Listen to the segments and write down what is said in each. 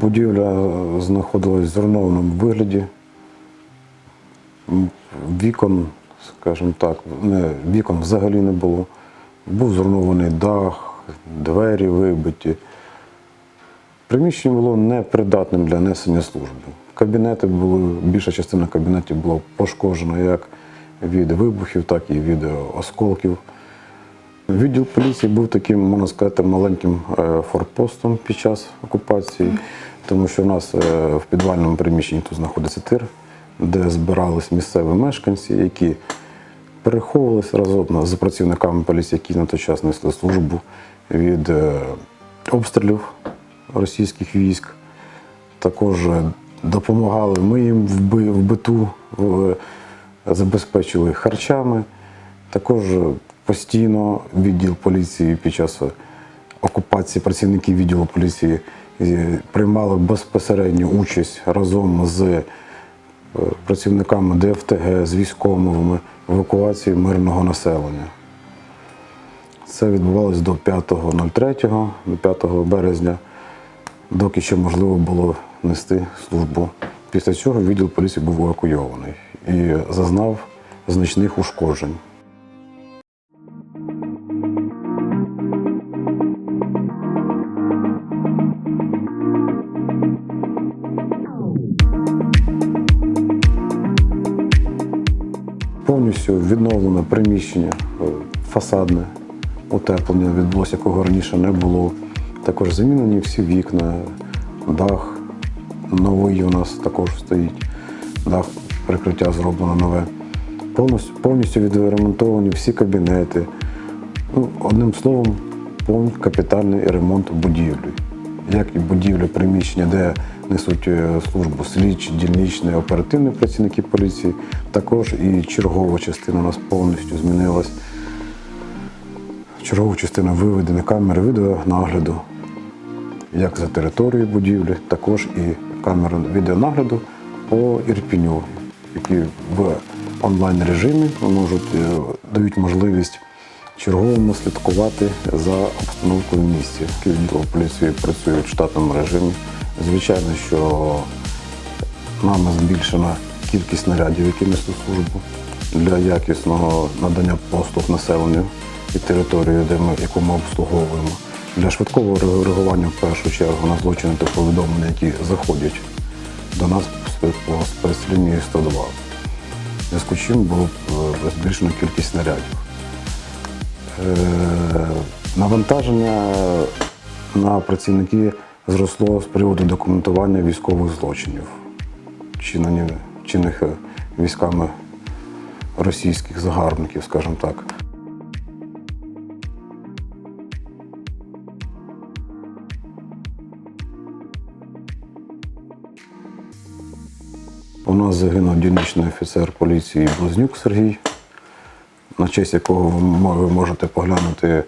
Будівля знаходилась в зруйнованому вигляді. Вікон, скажімо так, не, вікон взагалі не було. Був зруйнований дах, двері вибиті. Приміщення було непридатним для несення служби. Кабінети були, більша частина кабінетів була пошкоджена як від вибухів, так і від е, осколків. Відділ поліції був таким, можна сказати, маленьким е, форпостом під час окупації, тому що у нас е, в підвальному приміщенні тут знаходиться тир, де збирались місцеві мешканці, які переховувалися разом з працівниками поліції, які на той час несли службу від е, обстрілів російських військ. Також допомагали ми їм в биту, забезпечили харчами. Також постійно відділ поліції під час окупації працівники відділу поліції е, приймали безпосередню участь разом з е, працівниками ДФТГ, з військовими в евакуації мирного населення. Це відбувалось до 5.03, до 5 березня, доки ще можливо було нести службу. Після цього відділ поліції був евакуйований і зазнав значних ушкоджень. Повністю відновлено приміщення, е, фасадне утеплення відбулося, якого раніше не було. Також замінені всі вікна, дах новий у нас також стоїть. Дах прикриття зроблено нове. Повністю, повністю відремонтовані всі кабінети. Ну, одним словом, повний капітальний ремонт будівлі. Як і будівлі приміщення, де несуть е, службу слідчі, дільничні, оперативні працівники поліції, також і чергова частина у нас повністю змінилась. Чергову частину виведені камери відеонагляду, як за територією будівлі, також і камери відеонагляду по Ірпіню, які в онлайн режимі можуть, е, дають можливість черговому слідкувати за обстановкою в місті. Відділ поліції працює в штатному режимі. Звичайно, що нами збільшена кількість нарядів, які несуть службу для якісного надання послуг населенню і території, де ми, яку ми обслуговуємо. Для швидкого реагування в першу чергу на злочини та повідомлення, які заходять до нас по спе- спецлінії 102. В зв'язку чим було е, збільшено кількість нарядів. Е, Навантаження на працівники зросло з приводу документування військових злочинів, чинених е, військами російських загарбників, скажімо так. У нас загинув дільничний офіцер поліції Близнюк Сергій, на честь якого ви можете поглянути,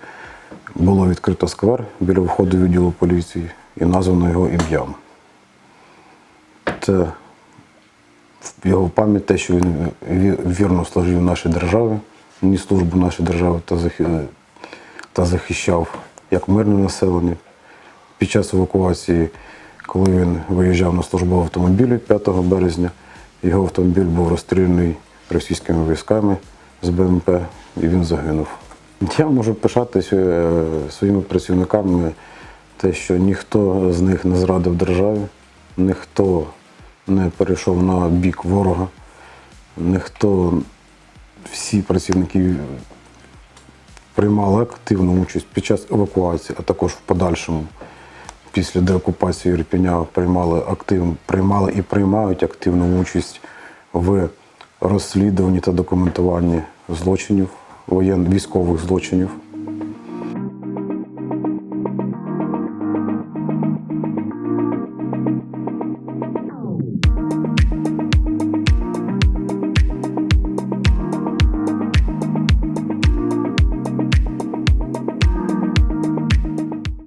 було відкрито сквер біля входу відділу поліції і названо його ім'ям. Це його пам'ять те, що він вірно служив нашій державі, ніс службу нашій держави та захищав як мирне населення. Під час евакуації, коли він виїжджав на службу автомобілі 5 березня, його автомобіль був розстріляний російськими військами з БМП і він загинув. Я можу пишатися е, своїми працівниками, те, що ніхто з них не зрадив державі, ніхто не перейшов на бік ворога, ніхто, всі працівники приймали активну участь під час евакуації, а також в подальшому, після деокупації Ірпеня, приймали, актив, приймали і приймають активну участь в розслідуванні та документуванні злочинів, воєн, військових злочинів.